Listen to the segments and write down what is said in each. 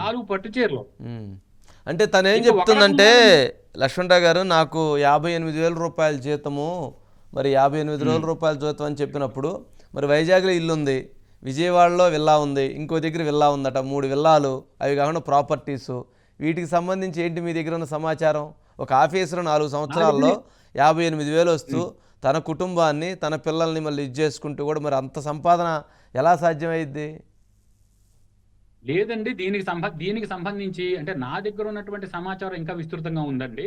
నాలుగు పట్టు చీరలు. అంటే తను ఏం చెప్తుందంటే లక్ష్మణరావు గారు నాకు యాభై ఎనిమిది వేల రూపాయల జీతము మరి యాభై ఎనిమిది వేల రూపాయల జీతం అని చెప్పినప్పుడు మరి వైజాగ్లో ఇల్లు ఉంది విజయవాడలో విల్లా ఉంది ఇంకో దగ్గర విల్లా ఉందట మూడు విల్లాలు అవి కాకుండా ప్రాపర్టీసు. వీటికి సంబంధించి ఏంటి మీ దగ్గర ఉన్న సమాచారం? ఒక ఆఫీసర్ నాలుగు సంవత్సరాల్లో యాభై ఎనిమిది వేలు వస్తూ తన కుటుంబాన్ని తన పిల్లల్ని మళ్ళీ ఇది చేసుకుంటూ కూడా మరి అంత సంపాదన ఎలా సాధ్యమైద్ది? లేదండి దీనికి సంబ దీనికి సంబంధించి అంటే నా దగ్గర ఉన్నటువంటి సమాచారం ఇంకా విస్తృతంగా ఉందండి.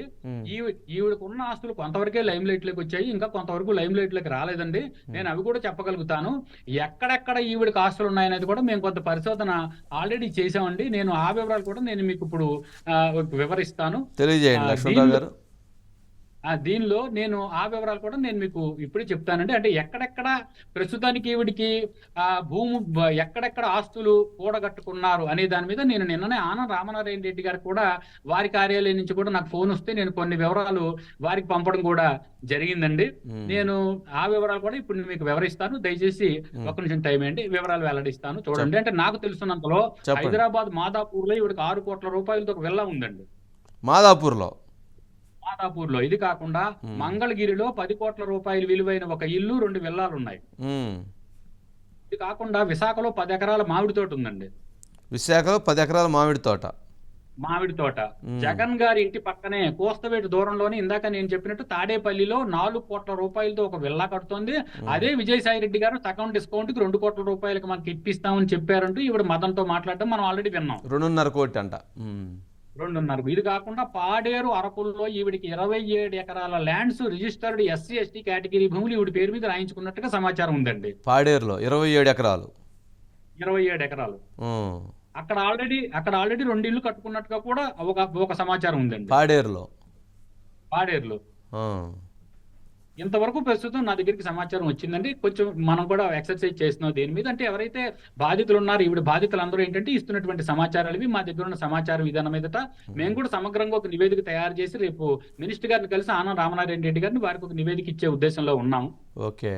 ఈవిడకు ఉన్న ఆస్తులు కొంతవరకే లైమ్ లైట్లోకి వచ్చాయి ఇంకా కొంతవరకు లైమ్ లైట్లోకి రాలేదండి నేను అవి కూడా చెప్పగలుగుతాను. ఎక్కడెక్కడ ఈవిడకి ఆస్తులు ఉన్నాయనేది కూడా మేము కొంత పరిశోధన ఆల్రెడీ చేసామండి నేను ఆ వివరాలు కూడా నేను మీకు ఇప్పుడు వివరిస్తాను. తెలియజేయండి దీనిలో- గారు ఆ దీనిలో నేను ఆ వివరాలు కూడా నేను మీకు ఇప్పుడే చెప్తానండి. అంటే ఎక్కడెక్కడ ప్రస్తుతానికి ఈవిడికి ఆ భూము ఎక్కడెక్కడ ఆస్తులు కూడగట్టుకున్నారు అనే దాని మీద నేను నిన్ననే ఆనం రామనారాయణ రెడ్డి గారికి కూడా వారి కార్యాలయం నుంచి కూడా నాకు ఫోన్ వస్తే నేను కొన్ని వివరాలు వారికి పంపడం కూడా జరిగిందండి. నేను ఆ వివరాలు కూడా ఇప్పుడు మీకు వివరిస్తాను. దయచేసి ఒక నిమిషం టైం ఏంటి వివరాలు వెల్లడిస్తాను. చూడండి. అంటే నాకు తెలుసున్నంతలో హైదరాబాద్ మాదాపూర్లో ఈవిడికి ఆరు కోట్ల రూపాయలతో ఒక విల్లా ఉందండి. మాదాపూర్లో? మాదాపూర్లో ఇది కాకుండా. మంగళగిరిలో పది కోట్ల రూపాయలు విలువైన ఒక ఇల్లు రెండు విల్లాలు ఉన్నాయి ఇది కాకుండా విశాఖలో పది ఎకరాల మామిడి తోట ఉందండి. విశాఖలో పది ఎకరాల మామిడి తోట. మామిడి తోట. జగన్ గారి ఇంటి పక్కనే కోస్తవేటు దూరంలోనే ఇందాక నేను చెప్పినట్టు తాడేపల్లిలో నాలుగు కోట్ల రూపాయలతో ఒక విల్లా కడుతోంది. అదే విజయసాయి రెడ్డి గారు సగం డిస్కౌంట్కి రెండు కోట్ల రూపాయలకి మనకి ఇప్పిస్తామని చెప్పారంటూ ఈవిడ మదంతో మాట్లాడడం మనం ఆల్రెడీ విన్నాం. రెండున్నర కోటి అంట. రెండున్నర ఇది కాకుండా పాడేరు అరకుల్లో ఈవిడికి ఇరవై ఏడు ఎకరాల lands registered SC ST category భూములు ఈవిడ పేరు మీద రాయించుకున్నట్టుగా సమాచారం ఉందండి. పాడేరులో ఇరవై ఏడు ఎకరాలు. ఇరవై ఏడు ఎకరాలు. అక్కడ ఆల్రెడీ అక్కడ ఆల్రెడీ రెండు ఇల్లు కట్టుకున్నట్టుగా కూడా ఒక ఒక సమాచారం ఉందండి. పాడేరులో. పాడేరులో. ఇంతవరకు ప్రస్తుతం నా దగ్గరికి సమాచారం వచ్చిందండి. కొంచెం మనం కూడా ఎక్సర్సైజ్ చేస్తున్నాం దీని మీద. అంటే ఎవరైతే బాధితులు ఉన్నారో ఈవిడ బాధితులు అందరూ ఏంటంటే ఇస్తున్నటువంటి సమాచారాలు ఇవి. మా దగ్గర ఉన్న సమాచారం విధానం మీదట మేము కూడా సమగ్రంగా ఒక నివేదిక తయారు చేసి రేపు మినిస్టర్ గారిని కలిసి ఆనం రామనారాయణ రెడ్డి గారిని వారికి ఒక నివేదిక ఇచ్చే ఉద్దేశంలో ఉన్నాము. ఓకే.